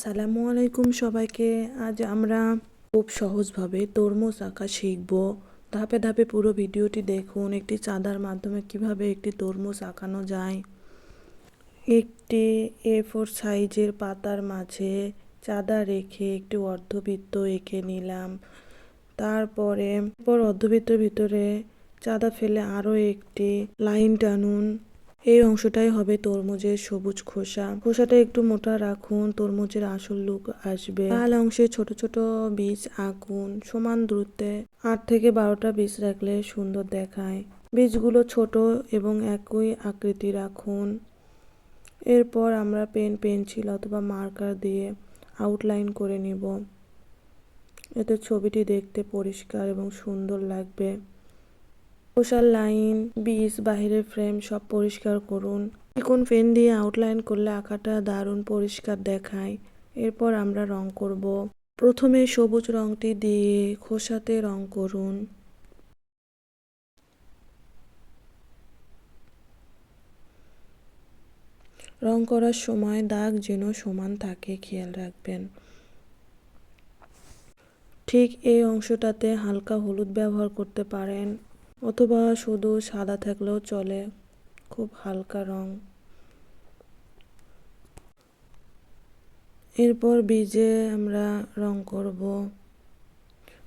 আসসালামু আলাইকুম সবাইকে। আজ আমরা খুব সহজভাবে তরমুজ আঁকা শিখব। ধাপে ধাপে পুরো ভিডিওটি দেখুন, একটি চাঁদার মাধ্যমে কীভাবে একটি তরমুজ আঁকানো যায়। একটি এ ফোর সাইজের পাতার মাঝে চাঁদা রেখে একটি অর্ধবৃত্ত এঁকে নিলাম। তারপরে পর অর্ধবৃত্তের ভিতরে চাঁদা ফেলে আরও একটি লাইন টানুন। এই অংশটাই হবে তরমুজের সবুজ খোসা। খোসাটা একটু মোটা রাখুন, তরমুজের আসল লুক আসবে। লাল অংশে ছোট ছোট বীজ আঁকুন, সমান দূরত্বে আট থেকে বারোটা বীজ রাখলে সুন্দর দেখায়। বীজগুলো ছোট এবং একই আকৃতি রাখুন। এরপর আমরা পেন, পেন্সিল অথবা মার্কার দিয়ে আউটলাইন করে নিব। এতে ছবিটি দেখতে পরিষ্কার এবং সুন্দর লাগবে। খোসার লাইন বীজ বাহিরের ফ্রেম সব পরিষ্কার করুন। চিকন পেন দিয়ে আউটলাইন করলে আঁকাটা দারুণ পরিষ্কার দেখায়। এরপর আমরা রং করব। প্রথমে সবুজ রংটি দিয়ে খোসাতে রং করুন। রং করার সময় দাগ যেন সমান থাকে, খেয়াল রাখবেন। ঠিক এই অংশটাতে হালকা হলুদ ব্যবহার করতে পারেন। অথবা শুধু সাদা থাকলেও চলে, খুব হালকা রং। এরপর বীজে আমরা রং করব।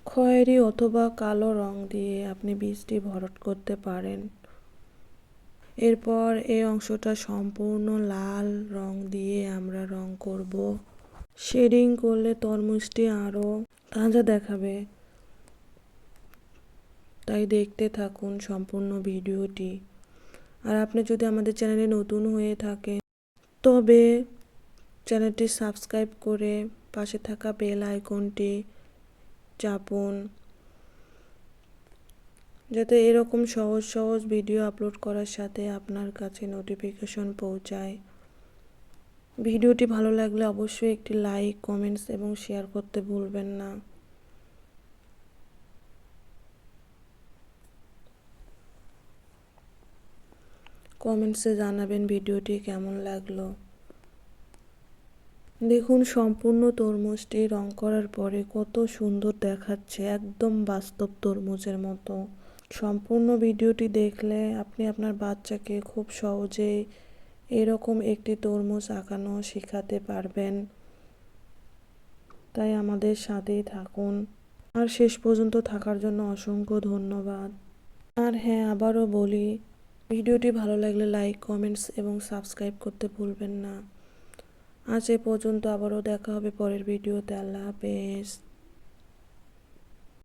খয়েরি অথবা কালো রং দিয়ে আপনি বীজটি ভরট করতে পারেন। এরপর এই অংশটা সম্পূর্ণ লাল রং দিয়ে আমরা রং করব। শেডিং করলে তরমুজটি আরও তাজা দেখাবে। তাই দেখতে থাকুন সম্পূর্ণ ভিডিওটি। আর আপনি যদি আমাদের চ্যানেলে নতুন হয়ে থাকেন, তবে চ্যানেলটি সাবস্ক্রাইব করে পাশে থাকা বেল আইকনটি চাপুন, যাতে এরকম সহজ সহজ ভিডিও আপলোড করার সাথে আপনার কাছে নোটিফিকেশন পৌঁছায়। ভিডিওটি ভালো লাগলে অবশ্যই একটি লাইক কমেন্টস এবং শেয়ার করতে ভুলবেন না। কমেন্টসে জানাবেন ভিডিওটি কেমন লাগল। দেখুন, সম্পূর্ণ তরমুজটি রং করার পরে কত সুন্দর দেখাচ্ছে, একদম বাস্তব তরমুজের মতো। সম্পূর্ণ ভিডিওটি দেখলে আপনি আপনার বাচ্চাকে খুব সহজেই এরকম একটি তরমুজ আঁকানো শেখাতে পারবেন। তাই আমাদের সাথেই থাকুন। আর শেষ পর্যন্ত থাকার জন্য অসংখ্য ধন্যবাদ। আর হ্যাঁ আবারও বলি ভিডিওটি ভালো লাগলে লাইক, কমেন্টস এবং সাবস্ক্রাইব করতে ভুলবেন না। আজ এ পর্যন্ত আবারও দেখা হবে পরের ভিডিওতে। আল্লাহ হাফেজ।